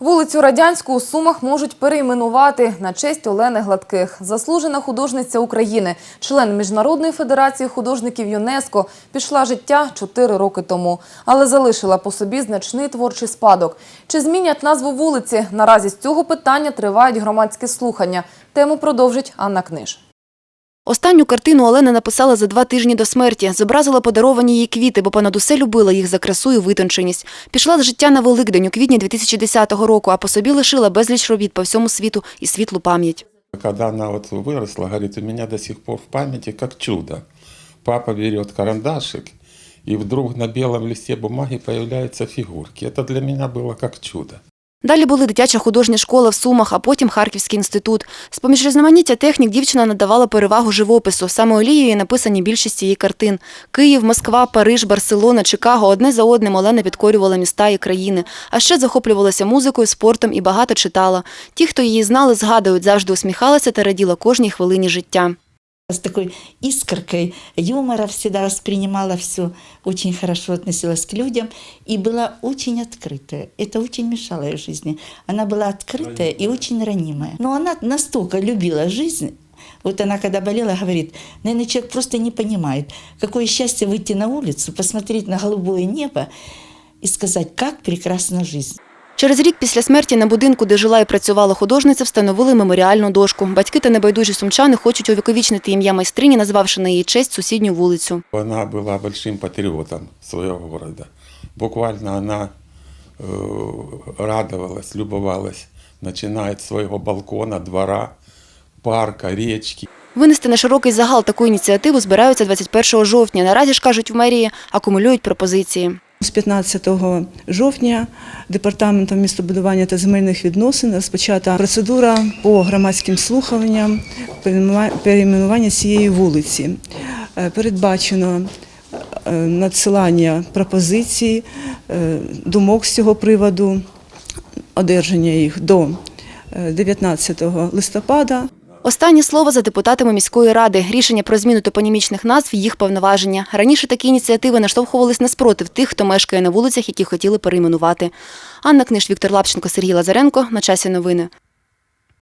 Вулицю Радянську у Сумах можуть перейменувати на честь Олени Гладких. Заслужена художниця України, член Міжнародної федерації художників ЮНЕСКО, пішла життя чотири роки тому, але залишила по собі значний творчий спадок. Чи змінять назву вулиці? Наразі з цього питання тривають громадські слухання. Тему продовжить Анна Книж. Останню картину Олена написала за два тижні до смерті. Зобразила подаровані їй квіти, бо понад усе любила їх за красу і витонченість. Пішла з життя на Великдень у квітні 2010 року, а по собі лишила безліч робіт по всьому світу і світлу пам'ять. Когда она вот выросла, говорит, у меня до сих пор в памяти как чудо. Папа берет карандашик, и вдруг на белом листе бумаги появляются фигурки. Это для меня было как чудо. Далі були дитяча художня школа в Сумах, а потім Харківський інститут. З-поміж різноманіття технік дівчина надавала перевагу живопису. Саме олією написані більшість її картин. Київ, Москва, Париж, Барселона, Чикаго – одне за одним Олена підкорювала міста і країни. А ще захоплювалася музикою, спортом і багато читала. Ті, хто її знали, згадують, завжди усміхалася та раділа кожній хвилині життя. С такой искоркой юмора всегда воспринимала все, очень хорошо относилась к людям и была очень открытая. Это очень мешало ее жизни. Она была открытая и очень ранимая. Но она настолько любила жизнь, вот она, когда болела, говорит, наверное, человек просто не понимает, какое счастье выйти на улицу, посмотреть на голубое небо и сказать, как прекрасна жизнь. Через рік після смерті на будинку, де жила і працювала художниця, встановили меморіальну дошку. Батьки та небайдужі сумчани хочуть увіковічнити ім'я майстрині, назвавши на її честь сусідню вулицю. Она была большим патриотом своего города. Буквально она э, радовалась, любовалась, начиная с своего балкона, двора, парка, речки. Винести на широкий загал таку ініціативу збираються 21 жовтня. Наразі ж кажуть в мерії, акумулюють пропозиції. З 15 жовтня департаментом містобудування та земельних відносин розпочата процедура по громадським слуханням перейменування цієї вулиці. Е, Передбачено е, надсилання пропозицій, е, думок з цього приводу, одержання їх до е, 19 листопада. Останнє слово за депутатами міської ради. Рішення про зміну топонімічних назв – їх повноваження. Раніше такі ініціативи наштовхувались на спротив тих, хто мешкає на вулицях, які хотіли перейменувати. Анна Книж, Віктор Лапченко, Сергій Лазаренко. На часі новини.